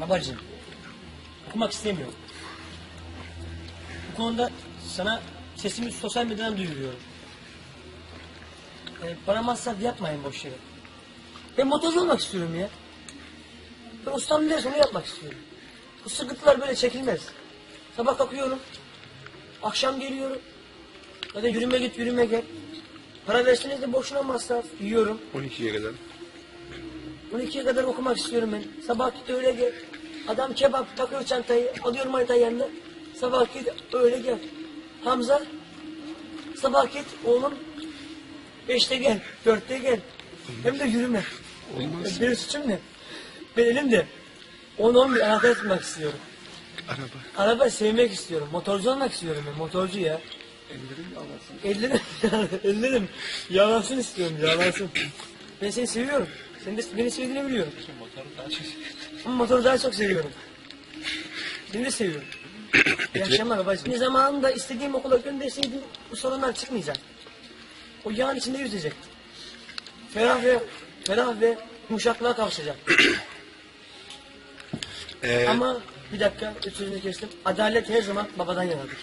Babacığım, okumak istemiyorum. Bu konuda sana sesimi sosyal medyadan duyuruyorum. E, bana masraf yapmayın boş yere. Ben motorcu olmak istiyorum ya. Ben ustam ne onu yapmak istiyorum. Bu sıkıntılar böyle çekilmez. Sabah kalkıyorum. Akşam geliyorum. Ya da yürüme git yürüme gel. Para verseniz de boşuna masraf. Yiyorum. 12'ye kadar. 12'ye kadar okumak istiyorum ben. Sabah git öyle gel. Adam kebap takıyor çantayı. Alıyorum manita yanına. Sabah git öyle gel. Hamza. Sabah git oğlum. Beşte gel. Dörtte gel. Hem de yürüme. Olmaz. Benim suçum ne? Ben elimde 10-11 anahtar tutmak istiyorum. Araba. Araba sevmek istiyorum. Motorcu olmak istiyorum ben. Motorcu ya. Ellerim yağlarsın. Ellerim, ellerim yağlansın istiyorum, yağlansın. Ben seni seviyorum. Sen de beni sevdiğini biliyorum. Motoru daha çok Ama motoru daha çok seviyorum. Seni de seviyorum. İyi akşamlar babacığım. Ne zamanında istediğim okula gönderseydim bu sorunlar çıkmayacak. O yağın içinde yüzecek. Ferah ve ferah ve yumuşaklığa kavuşacak. Ee, Ama bir dakika sözünü kestim. Adalet her zaman babadan yanadır.